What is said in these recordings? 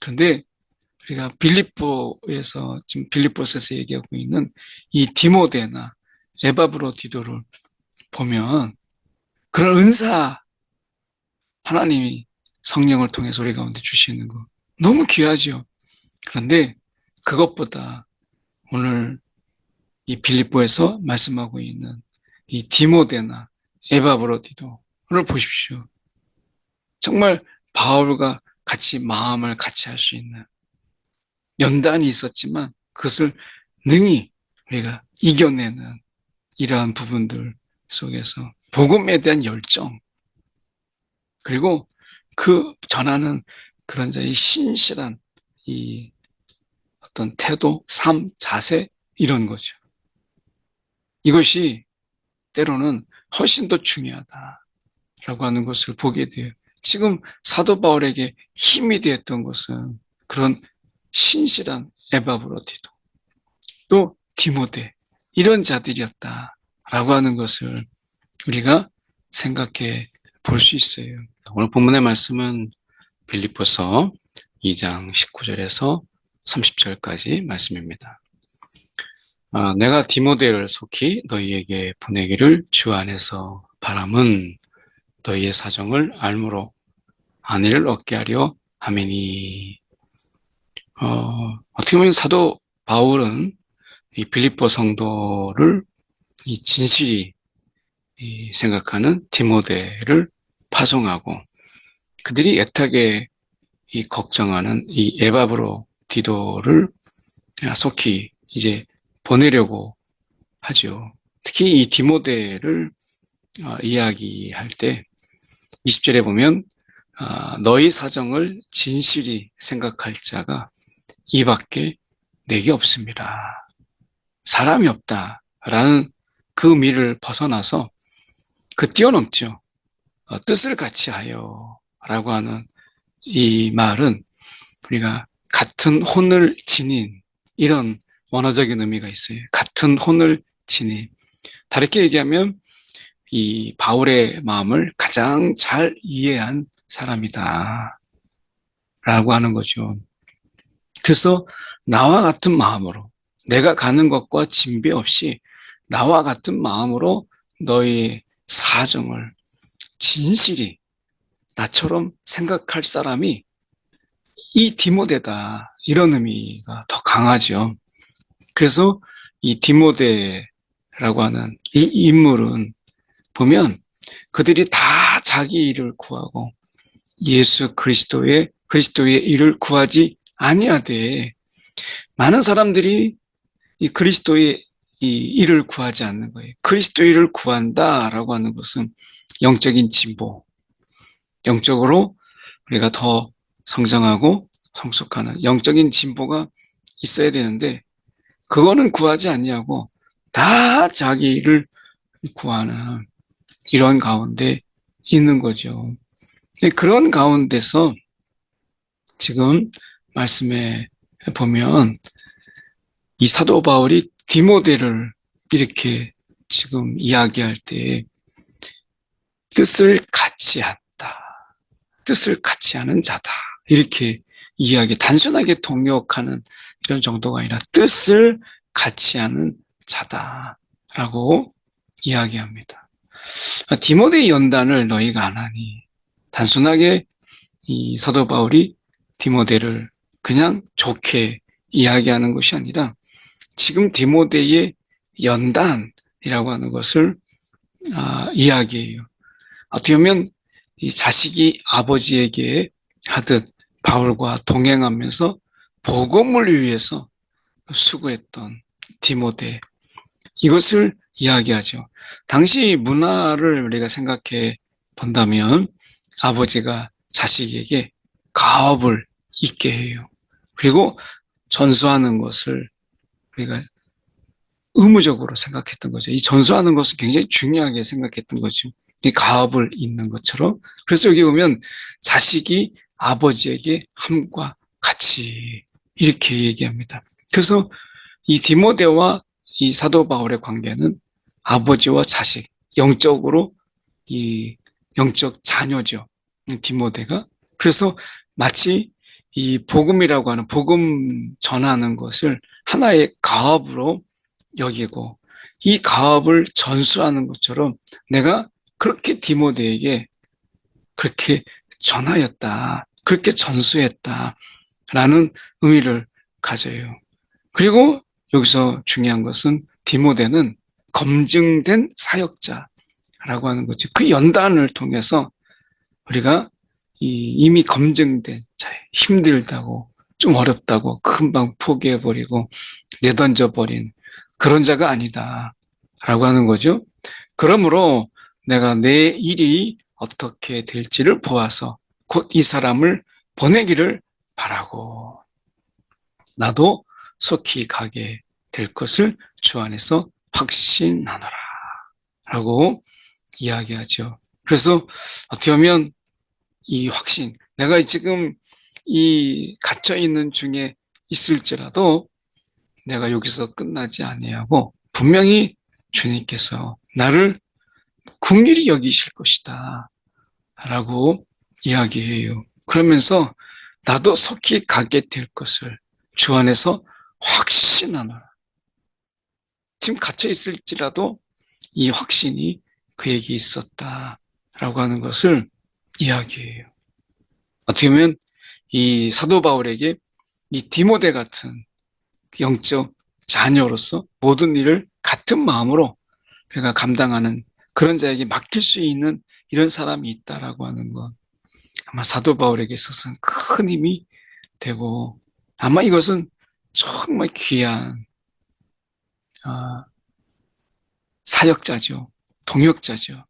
그런데 우리가 빌립보에서 지금 빌립보스에서 얘기하고 있는 이 디모데나 에바브로 디도를 보면 그런 은사 하나님이 성령을 통해서 우리 가운데 주시는 거 너무 귀하죠. 그런데 그것보다 오늘 이 빌립보에서 말씀하고 있는 이 디모데나 에바브로디도를 보십시오. 정말 바울과 같이 마음을 같이 할 수 있는 연단이 있었지만 그것을 능히 우리가 이겨내는 이러한 부분들 속에서 복음에 대한 열정 그리고 그 전하는 그런 자의 신실한 이 어떤 태도, 삶, 자세 이런 거죠. 이것이 때로는 훨씬 더 중요하다라고 하는 것을 보게 돼요. 지금 사도 바울에게 힘이 되었던 것은 그런 신실한 에바브로디도 또 디모데 이런 자들이었다라고 하는 것을 우리가 생각해 볼 수 있어요. 오늘 본문의 말씀은 빌립보서 2장 19절에서 30절까지 말씀입니다. 아, 내가 디모데를 속히 너희에게 보내기를 주 안에서 바람은 너희의 사정을 알므로 안위를 얻게 하려 하매니 어, 어떻게 보면 사도 바울은 이 빌립보 성도를 이 진실이 이 생각하는 디모데를 파송하고 그들이 애타게 이 걱정하는 이 에바브로 디도를 속히 이제 보내려고 하죠. 특히 이 디모데를 어, 이야기할 때 20절에 보면 어, 너희 사정을 진실히 생각할 자가 이 밖에 내게 없습니다. 사람이 없다라는 그 미를 벗어나서 그 뛰어넘죠. 어, 뜻을 같이 하여 라고 하는 이 말은 우리가 같은 혼을 지닌 이런 원어적인 의미가 있어요. 같은 혼을 지닌. 다르게 얘기하면 이 바울의 마음을 가장 잘 이해한 사람이다. 라고 하는 거죠. 그래서 나와 같은 마음으로 내가 가는 것과 진배 없이 나와 같은 마음으로 너희 사정을 진실히 나처럼 생각할 사람이 이 디모데다 이런 의미가 더 강하죠. 그래서 이 디모데라고 하는 이 인물은 보면 그들이 다 자기 일을 구하고 예수 그리스도의 그리스도의 일을 구하지 아니하되 많은 사람들이 이 그리스도의 이 일을 구하지 않는 거예요. 그리스도 일을 구한다라고 하는 것은 영적인 진보, 영적으로 우리가 더 성장하고 성숙하는 영적인 진보가 있어야 되는데 그거는 구하지 않냐고 다 자기를 구하는 이런 가운데 있는 거죠. 그런 가운데서 지금 말씀에 보면 이 사도 바울이 디모데를 이렇게 지금 이야기할 때 뜻을 같이 한다. 뜻을 같이 하는 자다. 이렇게 이야기, 단순하게 동력하는 이런 정도가 아니라 뜻을 같이 하는 자다라고 이야기합니다. 디모데 연단을 너희가 안 하니 단순하게 이 사도 바울이 디모데를 그냥 좋게 이야기하는 것이 아니라 지금 디모데의 연단이라고 하는 것을 아, 이야기해요. 어떻게 보면 이 자식이 아버지에게 하듯 바울과 동행하면서 복음을 위해서 수고했던 디모데 이것을 이야기하죠. 당시 문화를 우리가 생각해 본다면 아버지가 자식에게 가업을 있게 해요. 그리고 전수하는 것을 우리가 의무적으로 생각했던 거죠. 이 전수하는 것을 굉장히 중요하게 생각했던 거죠. 이 가업을 잇는 것처럼. 그래서 여기 보면 자식이 아버지에게 함과 같이 이렇게 얘기합니다. 그래서 이 디모데와 이 사도 바울의 관계는 아버지와 자식, 영적으로 이 영적 자녀죠. 디모데가. 그래서 마치 이 복음이라고 하는 복음 전하는 것을 하나의 가업으로 여기고 이 가업을 전수하는 것처럼 내가 그렇게 디모데에게 그렇게 전하였다. 그렇게 전수했다. 라는 의미를 가져요. 그리고 여기서 중요한 것은 디모데는 검증된 사역자라고 하는 거죠. 그 연단을 통해서 우리가 이미 검증된 힘들다고 좀 어렵다고 금방 포기해버리고 내던져버린 그런 자가 아니다. 라고 하는 거죠. 그러므로 내가 내 일이 어떻게 될지를 보아서 곧 이 사람을 보내기를 바라고 나도 속히 가게 될 것을 주 안에서 확신하노라 라고 이야기하죠. 그래서 어떻게 보면 이 확신, 내가 지금 이 갇혀 있는 중에 있을지라도 내가 여기서 끝나지 아니하고 분명히 주님께서 나를 궁일이 여기실 것이다 라고 이야기해요. 그러면서 나도 속히 가게 될 것을 주 안에서 확신하노라. 지금 갇혀 있을지라도 이 확신이 그에게 있었다라고 하는 것을 이야기해요. 어떻게 보면 이 사도 바울에게 이 디모데 같은 영적 자녀로서 모든 일을 같은 마음으로 그가 감당하는 그런 자에게 맡길 수 있는 이런 사람이 있다라고 하는 것. 아마 사도 바울에게 있어서는 큰 힘이 되고 아마 이것은 정말 귀한 어, 사역자죠. 동역자죠.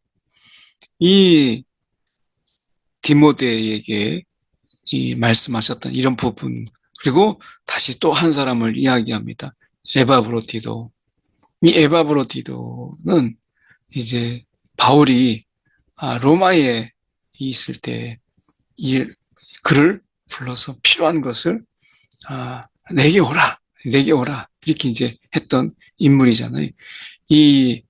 이 디모데에게 이 말씀하셨던 이런 부분 그리고 다시 또 한 사람을 이야기합니다. 에바브로디도 이 에바브로디도는 이제 바울이 아, 로마에 있을 때 이 그를 불러서 필요한 것을 아, 내게 오라, 내게 오라 이렇게 이제 했던 인물이잖아요. 이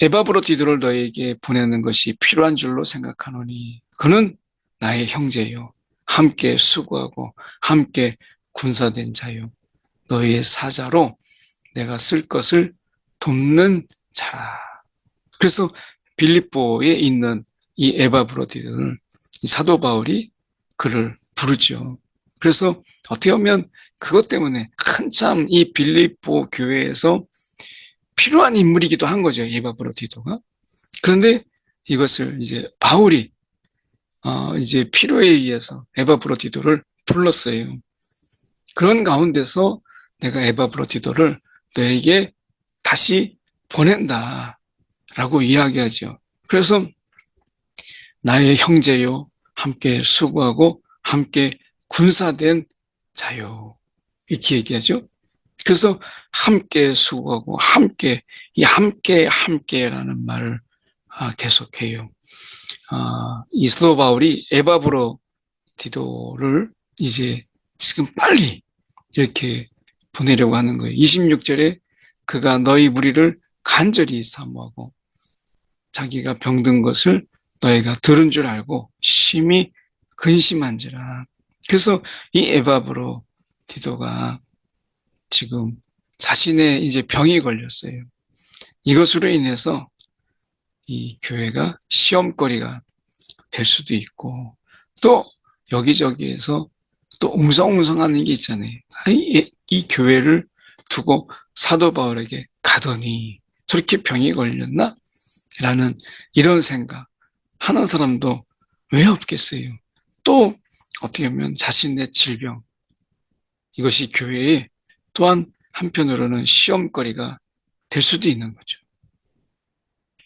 에바브로디도를 너에게 보내는 것이 필요한 줄로 생각하노니 그는 나의 형제요. 함께 수고하고 함께 군사된 자요. 너희의 사자로 내가 쓸 것을 돕는 자라. 그래서 빌립보에 있는 이 에바브로디를 사도 바울이 그를 부르죠. 그래서 어떻게 보면 그것 때문에 한참 이 빌립보 교회에서 필요한 인물이기도 한 거죠. 에바브로디도가. 그런데 이것을 이제 바울이 어 이제 필요에 의해서 에바브로디도를 불렀어요. 그런 가운데서 내가 에바브로디도를 너에게 다시 보낸다. 라고 이야기하죠. 그래서 나의 형제요, 함께 수고하고 함께 군사된 자요. 이렇게 얘기하죠. 그래서 함께 수고하고 함께, 이 함께, 함께라는 말을 아, 계속해요. 아, 이스도 바울이 에바브로 디도를 이제 지금 빨리 이렇게 보내려고 하는 거예요. 26절에 그가 너희 무리를 간절히 사모하고 자기가 병든 것을 너희가 들은 줄 알고 심히 근심한지라. 그래서 이 에바브로 디도가 지금 자신의 이제 병이 걸렸어요. 이것으로 인해서 이 교회가 시험거리가 될 수도 있고 또 여기저기에서 또 웅성웅성하는 게 있잖아요. 이, 이 교회를 두고 사도 바울에게 가더니 저렇게 병이 걸렸나? 라는 이런 생각 하는 사람도 왜 없겠어요? 또 어떻게 보면 자신의 질병 이것이 교회에 또한 한편으로는 시험거리가 될 수도 있는 거죠.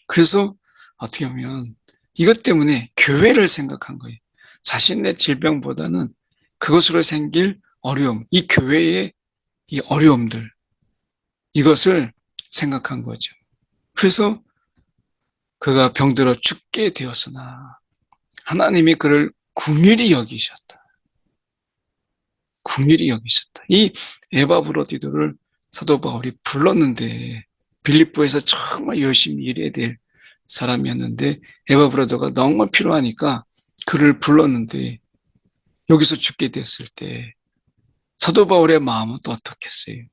그래서 어떻게 보면 이것 때문에 교회를 생각한 거예요. 자신의 질병보다는 그것으로 생길 어려움, 이 교회의 이 어려움들, 이것을 생각한 거죠. 그래서 그가 병들어 죽게 되었으나 하나님이 그를 궁일이 여기셨다. 궁일이 여기셨다. 이 에바브로디도를 사도 바울이 불렀는데 빌립보에서 정말 열심히 일해야 될 사람이었는데 에바브로도가 너무 필요하니까 그를 불렀는데 여기서 죽게 됐을 때 사도 바울의 마음은 또 어떻겠어요?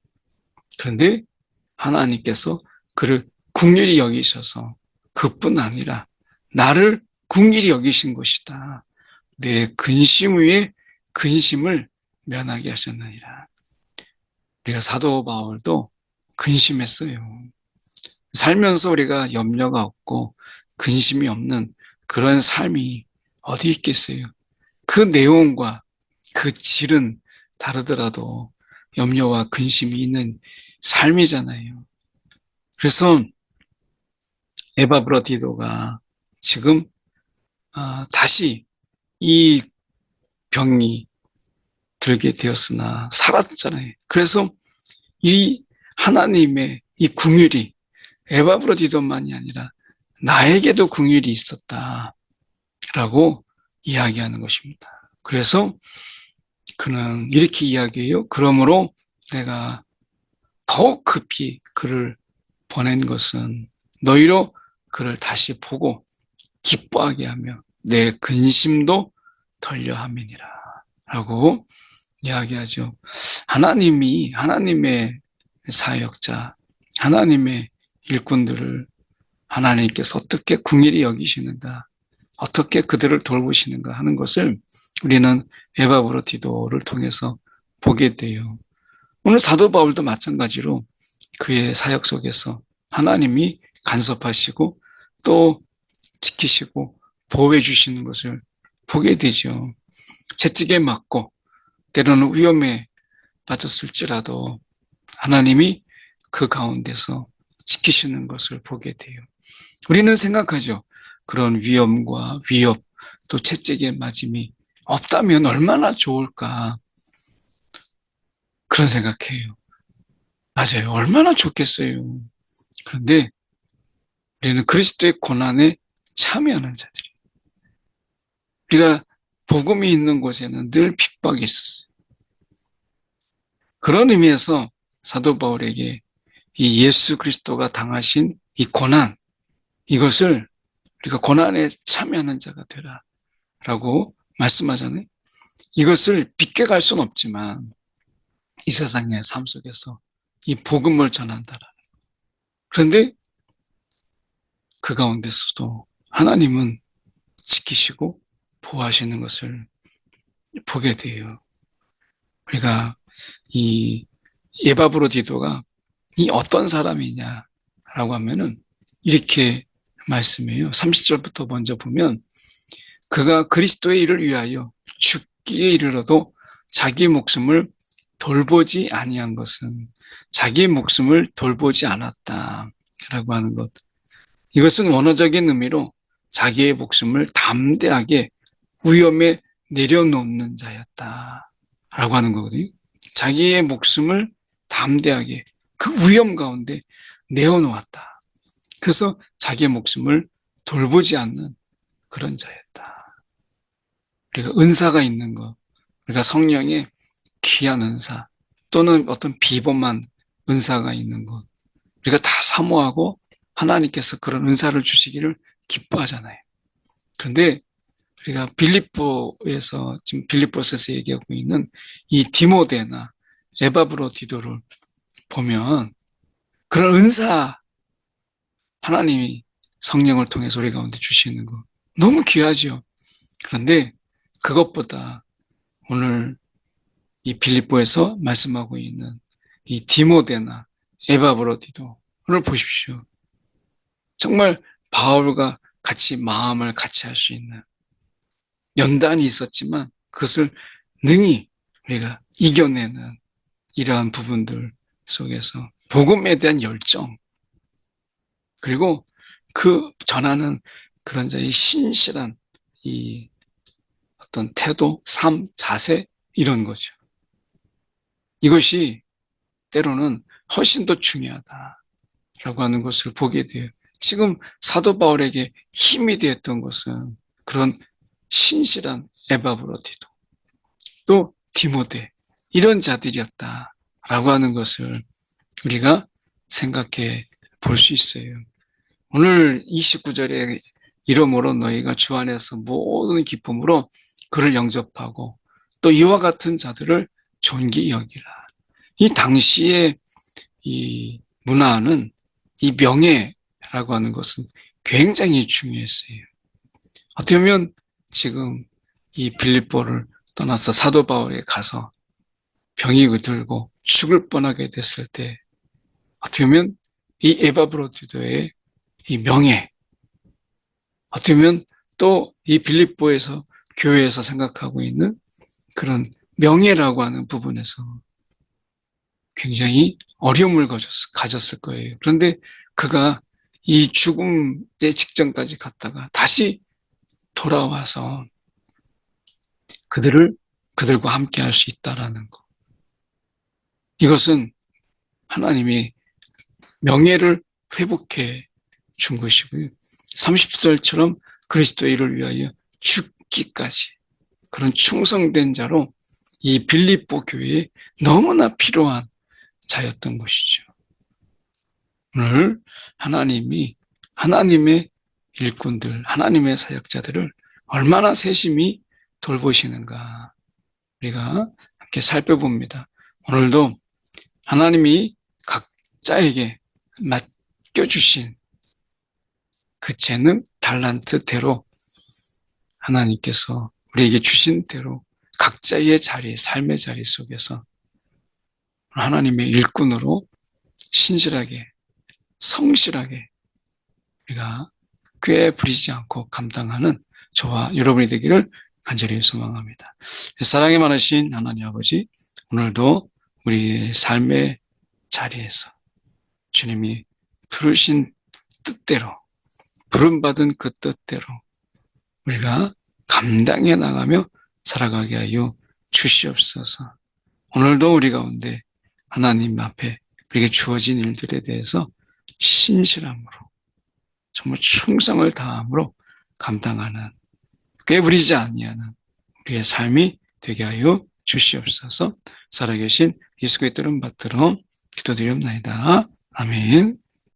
그런데 하나님께서 그를 국률이 여기셔서 그뿐 아니라 나를 국률이 여기신 것이다. 내 근심 위에 근심을 면하게 하셨느니라. 우리가 사도 바울도 근심했어요. 살면서 우리가 염려가 없고 근심이 없는 그런 삶이 어디 있겠어요? 그 내용과 그 질은 다르더라도 염려와 근심이 있는 삶이잖아요. 그래서 에바 브라디도가 지금 아, 다시 이 병이 들게 되었으나 살았잖아요. 그래서 이 하나님의 이 궁율이 에바브라디도만이 아니라 나에게도 궁율이 있었다라고 이야기하는 것입니다. 그래서 그는 이렇게 이야기해요. 그러므로 내가 더욱 급히 그를 보낸 것은 너희로 그를 다시 보고 기뻐하게 하며 내 근심도 덜려 함이니라. 라고 이야기하죠. 하나님이, 하나님의 사역자, 하나님의 일꾼들을 하나님께서 어떻게 궁일이 여기시는가, 어떻게 그들을 돌보시는가 하는 것을 우리는 에바브로디도를 통해서 보게 돼요. 오늘 사도 바울도 마찬가지로 그의 사역 속에서 하나님이 간섭하시고 또 지키시고 보호해 주시는 것을 보게 되죠. 채찍에 맞고 때로는 위험에 빠졌을지라도 하나님이 그 가운데서 지키시는 것을 보게 돼요. 우리는 생각하죠. 그런 위험과 위협 또 채찍에 맞음이 없다면 얼마나 좋을까 그런 생각해요. 맞아요. 얼마나 좋겠어요. 그런데 우리는 그리스도의 고난에 참여하는 자들이. 우리가 복음이 있는 곳에는 늘 핍박이 있었어요. 그런 의미에서 사도 바울에게 이 예수 그리스도가 당하신 이 고난, 이것을 우리가 고난에 참여하는 자가 되라. 라고 말씀하잖아요. 이것을 빗겨갈 수는 없지만 이 세상의 삶 속에서 이 복음을 전한다라. 그런데 그 가운데서도 하나님은 지키시고 보호하시는 것을 보게 돼요. 우리가 이 예바브로 디도가 이 어떤 사람이냐라고 하면은 이렇게 말씀해요. 30절부터 먼저 보면 그가 그리스도의 일을 위하여 죽기에 이르러도 자기 목숨을 돌보지 아니한 것은 자기 목숨을 돌보지 않았다라고 하는 것. 이것은 원어적인 의미로 자기의 목숨을 담대하게 위험에 내려놓는 자였다 라고 하는 거거든요. 자기의 목숨을 담대하게 그 위험 가운데 내어놓았다. 그래서 자기의 목숨을 돌보지 않는 그런 자였다. 우리가 은사가 있는 것, 우리가 성령의 귀한 은사 또는 어떤 비범한 은사가 있는 것, 우리가 다 사모하고 하나님께서 그런 은사를 주시기를 기뻐하잖아요. 그런데 우리가 빌립보에서 지금 빌립보에서 얘기하고 있는 이 디모데나 에바브로 디도를 보면 그런 은사 하나님이 성령을 통해서 우리 가운데 주시는 거 너무 귀하죠. 그런데 그것보다 오늘 이 빌립보에서 말씀하고 있는 이 디모데나 에바브로디도 오늘 보십시오. 정말 바울과 같이 마음을 같이 할 수 있는 연단이 있었지만 그것을 능히 우리가 이겨내는 이러한 부분들 속에서 복음에 대한 열정 그리고 그 전하는 그런 자의 신실한 이 어떤 태도, 삶, 자세 이런 거죠. 이것이 때로는 훨씬 더 중요하다라고 하는 것을 보게 돼요. 지금 사도 바울에게 힘이 되었던 것은 그런 신실한 에바브로디도 또 디모데 이런 자들이었다라고 하는 것을 우리가 생각해 볼 수 있어요. 오늘 29절에 이러므로 너희가 주 안에서 모든 기쁨으로 그를 영접하고 또 이와 같은 자들을 존귀 여기라. 이 당시의 이 문화는 이 명예라고 하는 것은 굉장히 중요했어요. 어떻게 보면 지금 이 빌립보를 떠나서 사도 바울에 가서 병이 들고 죽을 뻔하게 됐을 때 어떻게 보면 이 에바브로디도의 이 명예 어떻게 보면 또 이 빌립보에서 교회에서 생각하고 있는 그런 명예라고 하는 부분에서 굉장히 어려움을 가졌, 가졌을 거예요. 그런데 그가 이 죽음의 직전까지 갔다가 다시 돌아와서 그들을 그들과 함께 할 수 있다라는 것. 이것은 하나님이 명예를 회복해 준 것이고요. 30절처럼 그리스도의 일을 위하여 죽기까지 그런 충성된 자로 이 빌립보 교회에 너무나 필요한 자였던 것이죠. 오늘 하나님이 하나님의 일꾼들, 하나님의 사역자들을 얼마나 세심히 돌보시는가 우리가 함께 살펴봅니다. 오늘도 하나님이 각자에게 맡겨주신 그 재능, 달란트대로 하나님께서 우리에게 주신 대로 각자의 자리, 삶의 자리 속에서 하나님의 일꾼으로 신실하게, 성실하게 우리가 꽤 부리지 않고 감당하는 저와 여러분이 되기를 간절히 소망합니다. 사랑이 많으신 하나님 아버지, 오늘도 우리의 삶의 자리에서 주님이 부르신 뜻대로, 부름받은 그 뜻대로 우리가 감당해 나가며 살아가게 하여 주시옵소서. 오늘도 우리 가운데 하나님 앞에 우리에게 주어진 일들에 대해서 신실함으로 정말 충성을 다함으로 감당하는 꾀부리지 아니하는 우리의 삶이 되게 하여 주시옵소서. 살아계신 예수 그리스도를 받들어 기도드리옵나이다. 아멘.